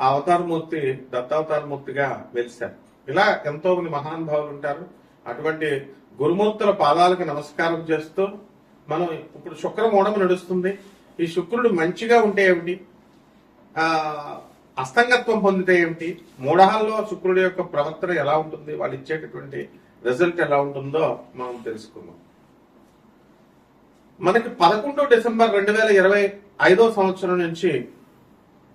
ఆ అవతారమూర్తి దత్తావతారమూర్తిగా వెలిశారు. ఇలా ఎంతో మంది మహానుభావులు ఉంటారు. అటువంటి గురుమూర్తుల పాదాలకు నమస్కారం చేస్తూ మనం ఇప్పుడు శుక్రమూఢం నడుస్తుంది. ఈ శుక్రుడు మంచిగా ఉంటే ఏమిటి? ఆ అస్తంగత్వం పొందితే ఏమిటి? మూఢహాల్లో శుక్రుడి యొక్క ప్రవర్తన ఎలా ఉంటుంది? వాళ్ళు ఇచ్చేటటువంటి రిజల్ట్ ఎలా ఉంటుందో మనం తెలుసుకుందాం. మనకి పదకొండు డిసెంబర్ రెండు వేల ఇరవై ఐదో సంవత్సరం నుంచి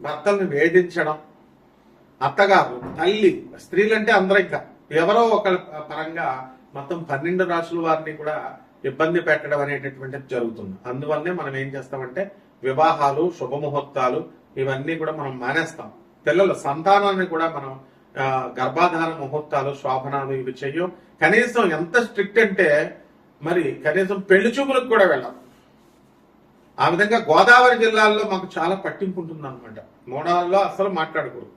భర్తల్ని వేధించడం అత్తగారు తల్లి స్త్రీలంటే అందరూ ఇంకా ఎవరో ఒక పరంగా మొత్తం పన్నెండు రాసుల వారిని కూడా ఇబ్బంది పెట్టడం అనేటటువంటిది జరుగుతుంది. అందువల్లనే మనం ఏం చేస్తామంటే వివాహాలు శుభముహూర్తాలు ఇవన్నీ కూడా మనం మానేస్తాం. పిల్లల సంతానాన్ని కూడా మనం ఆ, గర్భాధాన ముహూర్తాలు శోభనాలు ఇవి చెయ్యం. కనీసం ఎంత స్ట్రిక్ట్ అంటే మరి కనీసం పెళ్ళి చూపులకు కూడా వెళ్ళాం. ఆ విధంగా గోదావరి జిల్లాల్లో మాకు చాలా పట్టింపు ఉంటుంది అనమాట మూడాల్లో అసలు మాట్లాడకూడదు.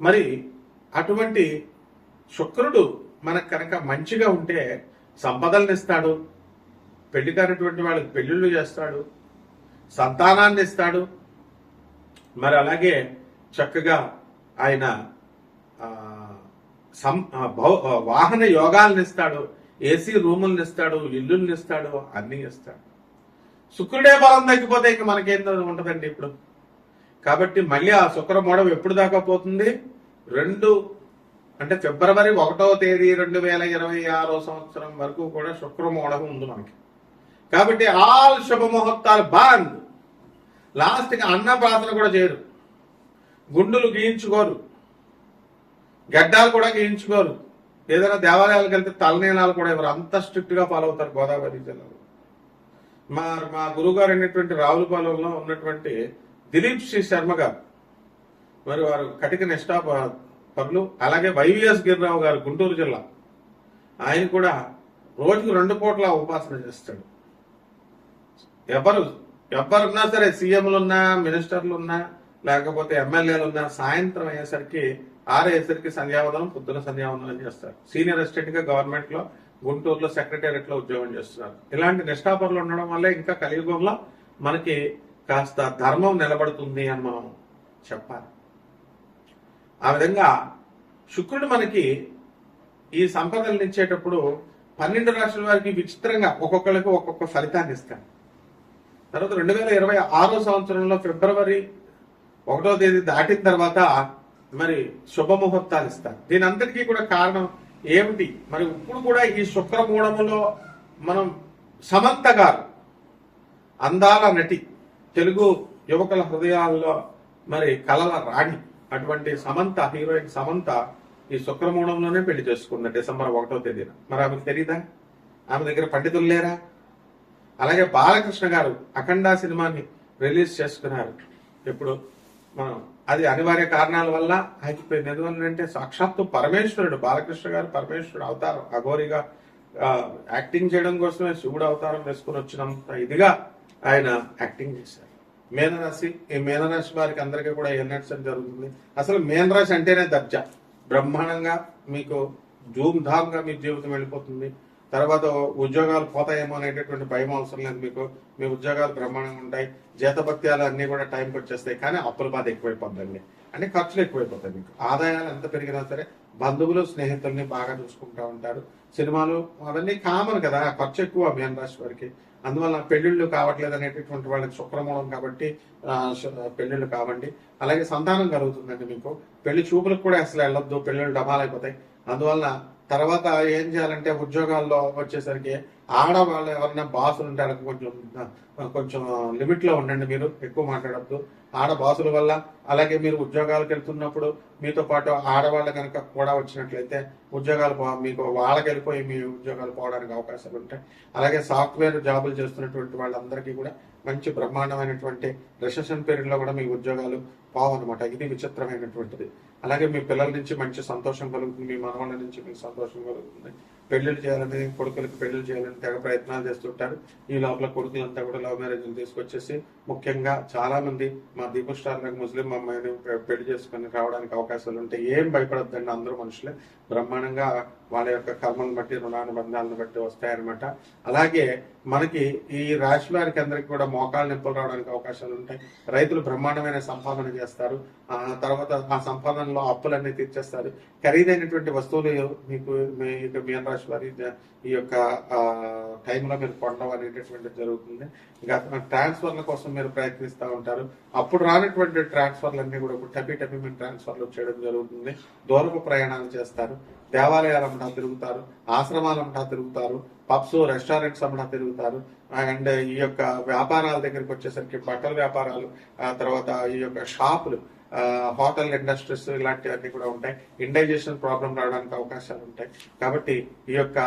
మరి అటువంటి శుక్రుడు మనకు కనుక మంచిగా ఉంటే సంపదలను ఇస్తాడు పెళ్ళి కానటువంటి వాళ్ళకి పెళ్ళిళ్ళు చేస్తాడు సంతానాన్ని ఇస్తాడు. మరి అలాగే చక్కగా ఆయన సం- వాహన యోగాలను ఇస్తాడు ఏసీ రూములను ఇస్తాడు ఇల్లుల్ని ఇస్తాడు అన్నీ ఇస్తాడు శుక్రుడే బలం తగ్గిపోతే ఇంక మనకేం ఉంటదండి ఇప్పుడు. కాబట్టి మళ్ళీ ఆ శుక్ర మోడం ఎప్పుడు దాకా పోతుంది? రెండు అంటే ఫిబ్రవరి ఒకటో తేదీ రెండు వేల ఇరవై ఆరో సంవత్సరం వరకు కూడా శుక్రమోడం ఉంది మనకి. కాబట్టి ఆల్ శుభ ముహూర్తాలు బంద్. లాస్ట్ అన్న ప్రార్థన కూడా చేయరు. గుండులు గీయించుకోరు. గడ్డాలు కూడా గీయించుకోరు. ఏదైనా దేవాలయాలకు వెళ్తే తలనీలాలు కూడా ఇవ్వరు. అంత స్ట్రిక్ట్గా ఫాలో అవుతారు గోదావరి జిల్లాలో మా మా గురుగారు అయినటువంటి రావులపాలెంలో ఉన్నటువంటి దిలీప్ శ్రీ శర్మ గారు. మరి వారు కటిక నిష్ఠా పనులు అలాగే వైవిఎస్ గిరిరావు గారు గుంటూరు జిల్లా. ఆయన కూడా రోజుకు రెండు పూట్ల ఉపాసన చేస్తాడు. ఎవరు ఎవరున్నా సరే సీఎంలు ఉన్నా మినిస్టర్లు ఉన్నా లేకపోతే ఎమ్మెల్యేలు ఉన్నా సాయంత్రం అయ్యేసరికి ఆరేసరికి సంధ్యావందనం పొద్దున సంధ్యావందనం చేస్తారు. సీనియర్ అసిస్టెంట్గా గవర్నమెంట్లో గుంటూరులో సెక్రటేరియట్లో ఉద్యోగం చేస్తున్నారు. ఇలాంటి నిష్ఠాపరులు ఉండడం వల్లే ఇంకా కలియుగంలో మనకి కాస్త ధర్మం నిలబడుతుంది అని మనం చెప్పాలి. ఆ విధంగా శుక్రుడు మనకి ఈ సంపదలు ఇచ్చేటప్పుడు పన్నెండు రాష్ట్రాల వారికి విచిత్రంగా ఒక్కొక్కరికి ఒక్కొక్క ఫలితాన్ని ఇస్తాడు. తర్వాత రెండు వేల ఇరవై ఆరో సంవత్సరంలో ఫిబ్రవరి ఒకటో తేదీ దాటిన తర్వాత మరి శుభముహూర్తాలు ఇస్తారు దీని అంతటికీ కూడా కారణం ఏమిటి? మరి ఇప్పుడు కూడా ఈ శుక్రమూఢములో మనం సమంత గారు అందాల నటి తెలుగు యువకుల హృదయాల్లో మరి కలల రాణి అటువంటి సమంత హీరోయిన్ సమంత ఈ శుక్రమూఢంలోనే పెళ్ళి చేసుకుంది డిసెంబర్ ఒకటో తేదీన. మరి ఆమెకు తెలీదా? ఆమె దగ్గర పండితులు లేరా? అలాగే బాలకృష్ణ గారు అఖండ సినిమాని రిలీజ్ చేసుకున్నారు. ఇప్పుడు మనం అది అనివార్య కారణాల వల్ల ఆగిపోయింది. ఎందుకంటే సాక్షాత్తు పరమేశ్వరుడు బాలకృష్ణ గారు పరమేశ్వరుడు అవతారం. అఘోరిగా యాక్టింగ్ చేయడం కోసమే శివుడు అవతారం వేసుకుని వచ్చినంత ఇదిగా ఆయన యాక్టింగ్ చేశారు. మేనరాశి ఈ మేనరాశి వారికి అందరికీ కూడా ఏం జరుగుతుంది. అసలు మేనరాశి అంటేనే దర్జా. బ్రహ్మాండంగా మీకు ధూమ్ ధామ్గా మీ జీవితం వెళ్ళిపోతుంది. తర్వాత ఉద్యోగాలు పోతాయేమో అనేటటువంటి భయం అవసరం లేదు మీకు. మీ ఉద్యోగాలు బ్రహ్మాండంగా ఉంటాయి. జీతభత్యాలు అన్ని కూడా టైంకి వచ్చేస్తాయి. కానీ అప్పుల బాధ ఎక్కువైపోద్దండి. అంటే ఖర్చులు ఎక్కువైపోతాయి మీకు. ఆదాయాలు ఎంత పెరిగినా సరే బంధువులు స్నేహితుల్ని బాగా చూసుకుంటా ఉంటారు. సినిమాలు అవన్నీ కామన్ కదా. ఖర్చు ఎక్కువ మీన రాశి వారికి. అందువల్ల పెళ్ళిళ్ళు కావట్లేదు అనేటటువంటి వాళ్ళకి శుక్రమూలం కాబట్టి పెళ్ళిళ్ళు కావండి. అలాగే సంతానం కలుగుతుందండి మీకు. పెళ్ళి చూపులకు కూడా అసలు వెళ్ళొద్దు. పెళ్ళిళ్ళు డబాలైపోతాయి. అందువల్ల తర్వాత ఏం చేయాలంటే ఉద్యోగాల్లో వచ్చేసరికి ఆడవాళ్ళు ఎవరైనా బాసులు ఉంటారు కొంచెం కొంచెం లిమిట్లో ఉండండి మీరు ఎక్కువ మాట్లాడద్దు. ఆడ బాసుల వల్ల అలాగే మీరు ఉద్యోగాలకు వెళ్తున్నప్పుడు మీతో పాటు ఆడవాళ్ళు కనుక కూడా వచ్చినట్లయితే ఉద్యోగాలు పో- మీకు వాళ్ళకి వెళ్ళిపోయి మీ ఉద్యోగాలు పోవడానికి అవకాశాలు ఉంటాయి. అలాగే సాఫ్ట్వేర్ జాబులు చేస్తున్నటువంటి వాళ్ళందరికీ కూడా మంచి బ్రహ్మాండమైనటువంటి రిసెషన్ పీరియడ్లో కూడా మీ ఉద్యోగాలు అనమాట ఇది విచిత్రమైనటువంటిది. అలాగే మీ పిల్లల నుంచి మంచి సంతోషం కలుగుతుంది. మీ మనవాళ్ళ నుంచి మీకు సంతోషం కలుగుతుంది. పెళ్ళిళ్ళు చేయాలని కొడుకులకు పెళ్ళిళ్ళు చేయాలని తెగ ప్రయత్నాలు చేస్తుంటారు. ఈ లోపల కొడుకులంతా కూడా లవ్ మ్యారేజ్లు తీసుకొచ్చేసి ముఖ్యంగా చాలా మంది మా దీపు నాకు ముస్లిం అమ్మాయిని పెళ్ళి చేసుకుని రావడానికి అవకాశాలు ఉంటాయి ఏం భయపడద్దండి అందరూ మనుషులే. బ్రహ్మాండంగా వాళ్ళ యొక్క కర్మను బట్టి రుణానుబంధాలను బట్టి వస్తాయన్నమాట. అలాగే మనకి ఈ రాశి వారికి అందరికి కూడా మోకాళ్ళ నొప్పులు రావడానికి అవకాశాలు ఉంటాయి. రైతులు బ్రహ్మాండమైన సంపాదన చేస్తారు. ఆ తర్వాత ఆ సంపాదనలో అప్పులన్నీ తీర్చేస్తారు. ఖరీదైనటువంటి వస్తువులు మీకు మీ యొక్క మీన రాశి వారి ఈ యొక్క టైంలో మీరు కొనడం అనేటటువంటి జరుగుతుంది. ఇంకా ట్రాన్స్ఫర్ల కోసం మీరు ప్రయత్నిస్తూ ఉంటారు. అప్పుడు రానటువంటి ట్రాన్స్ఫర్లు అన్ని కూడా టపి టపీ టపీ మీరు ట్రాన్స్ఫర్లు చేయడం జరుగుతుంది. దూరపు ప్రయాణాలు చేస్తారు. దేవాలయాలు తిరుగుతారు. ఆశ్రమాలు తిరుగుతారు. పబ్స్ రెస్టారెంట్స్ అమ్మడా తిరుగుతారు. అండ్ ఈ యొక్క వ్యాపారాల దగ్గరికి వచ్చేసరికి బట్టల వ్యాపారాలు తర్వాత ఈ యొక్క షాపులు హోటల్ ఇండస్ట్రీస్ ఇలాంటివన్నీ కూడా ఉంటాయి. ఇండైజెషన్ ప్రాబ్లం రావడానికి అవకాశాలు ఉంటాయి. కాబట్టి ఈ యొక్క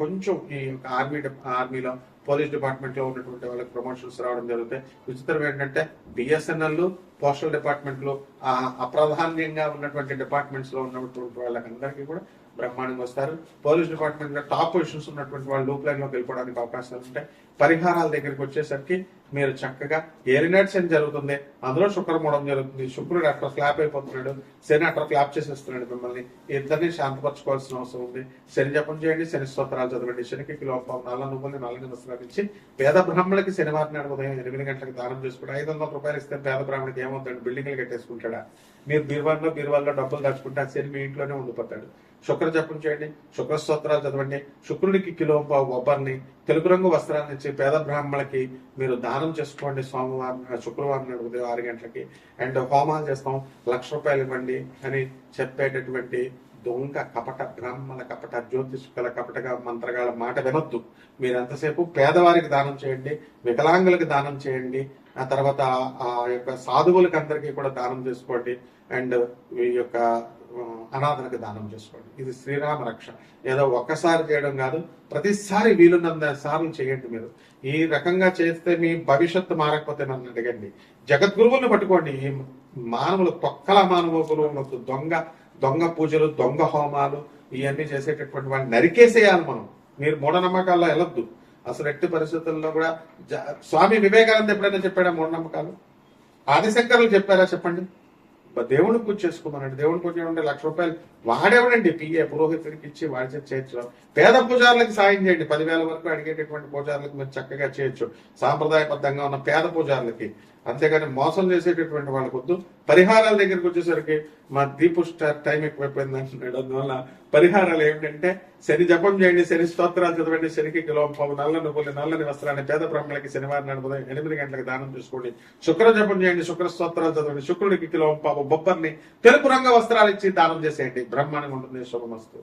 కొంచెం ఈ యొక్క ఆర్మీ ఆర్మీలో పోలీస్ డిపార్ట్మెంట్లో ఉన్నటువంటి వాళ్ళకి ప్రమోషన్స్ రావడం జరుగుతాయి. విచిత్రం ఏంటంటే బిఎస్ఎన్ఎల్ పోస్టల్ డిపార్ట్మెంట్లో ఆ అప్రాధాన్యంగా ఉన్నటువంటి డిపార్ట్మెంట్స్లో ఉన్నటువంటి వాళ్ళకందరికీ కూడా బ్రహ్మాండంగా వస్తారు. పోలీస్ డిపార్ట్మెంట్లో టాప్ పొజిషన్స్ ఉన్నటువంటి వాళ్ళు లూప్ లైన్లోకి వెళ్ళిపోవడానికి అవకాశాలు ఉంటాయి. పరిహారాల దగ్గరికి వచ్చేసరికి మీరు చక్కగా ఏరినైట్స్ అని జరుగుతుంది. అందులో శుక్రమూడం జరుగుతుంది. శుక్రుడు అట్లా ఫ్లాప్ అయిపోతున్నాడు. శని అట్లా ఫ్లాప్ చేసేస్తున్నాడు మిమ్మల్ని. ఇద్దరిని శాంతపరచుకోవాల్సిన అవసరం ఉంది. శని జపం చేయండి శని స్తోత్రాలు చదవండి. శనికి కిలోపం నాలుగు రూపాయలు నాలుగు వస్త్రాలు ఇచ్చి పేద బ్రాహ్మణులకి శనివారం నాడు ఉదయం ఎనిమిది గంటలకు దానం చేసుకుంటే ఐదు వందల రూపాయలు ఇస్తే పేద బ్రాహ్మణికి ఏమవుతాడు? బిల్డింగ్లు కట్టేసుకుంటాడా? మీరు బీర్వాల్లో బీర్వాల్లో డబ్బులు దాచుకుంటే ఆ శని మీ ఇంట్లోనే ఉండిపోతాడు. శుక్ర జపం చేయండి శుక్ర స్తోత్రాలు చదవండి. శుక్రుడికి కిలో బొబ్బర్ని తెలుపు రంగు వస్త్రాన్ని ఇచ్చి పేద బ్రాహ్మణులకి మీరు దానం చేసుకోండి సోమవారం శుక్రవారం నాడు ఉదయం ఆరు గంటలకి. అండ్ హోమాలు చేస్తాం లక్ష రూపాయలు ఇవ్వండి అని చెప్పేటటువంటి దొంగ కపట బ్రాహ్మణ కపట జ్యోతిష్కుల కపటగా మంత్రగాల మాట వినొద్దు. మీరు ఎంతసేపు పేదవారికి దానం చేయండి వికలాంగులకు దానం చేయండి ఆ తర్వాత ఆ యొక్క సాధువులకి అందరికీ కూడా దానం చేసుకోండి. అండ్ ఈ యొక్క అనాథలకు దానం చేసుకోండి. ఇది శ్రీరామ రక్ష. ఏదో ఒక్కసారి చేయడం కాదు ప్రతిసారి వీలున్నంత సార్లు చేయండి మీరు. ఈ రకంగా చేస్తే మీ భవిష్యత్తు మారకపోతే నన్ను అడగండి. జగద్గురువులను పట్టుకోండి. ఈ మానవులు తొక్కల మానవులు ఉండొద్దు. దొంగ దొంగ పూజలు దొంగ హోమాలు ఇవన్నీ చేసేటటువంటి వాడిని నరికేసేయాలి మనం. మీరు మూఢనమ్మకాల్లో వెళ్ళొద్దు అసలు ఎట్టి పరిస్థితుల్లో కూడా స్వామి వివేకానంద ఎప్పుడైనా చెప్పాడా మూఢనమ్మకాలు? ఆదిశంకర్లు చెప్పారా చెప్పండి? దేవుడిని పూజ చేసుకోమనండి. దేవుడిని పూజ ఉంటే లక్ష రూపాయలు వాడేవడండి. పిఏ పురోహితుడికి ఇచ్చి వాడి చేసి చేయొచ్చు. పేద పూజారులకు సాయం చేయండి. పదివేల వరకు అడిగేటటువంటి పూజారులకు మీరు చక్కగా చేయొచ్చు. సాంప్రదాయబద్ధంగా ఉన్న పేద పూజారులకి. అంతేగాని మోసం చేసేటటువంటి వాళ్ళకి వద్దు. పరిహారాల దగ్గరికి వచ్చేసరికి మా దీపు స్టార్ టైం ఎక్కువైపోయింది అంటున్నాడు. అందువల్ల పరిహారాలు ఏమిటంటే శని జపం చేయండి శని స్తోత్రాలు చదవండి శనికి కిలో పావు నల్ల నువ్వులు నల్లని వస్త్రాన్ని పేద బ్రహ్మలకి శనివారం నాడు ఉదయం ఎనిమిది గంటలకు దానం చేసుకోండి. శుక్ర జపం చేయండి శుక్ర స్తోత్రాలు చదవండి శుక్రుడికి కిలోం పావు బొబ్బర్ని తెలుపు రంగు వస్త్రాలు ఇచ్చి దానం చేసేయండి. బ్రహ్మాండంగా ఉంటుంది. శుభమస్తు.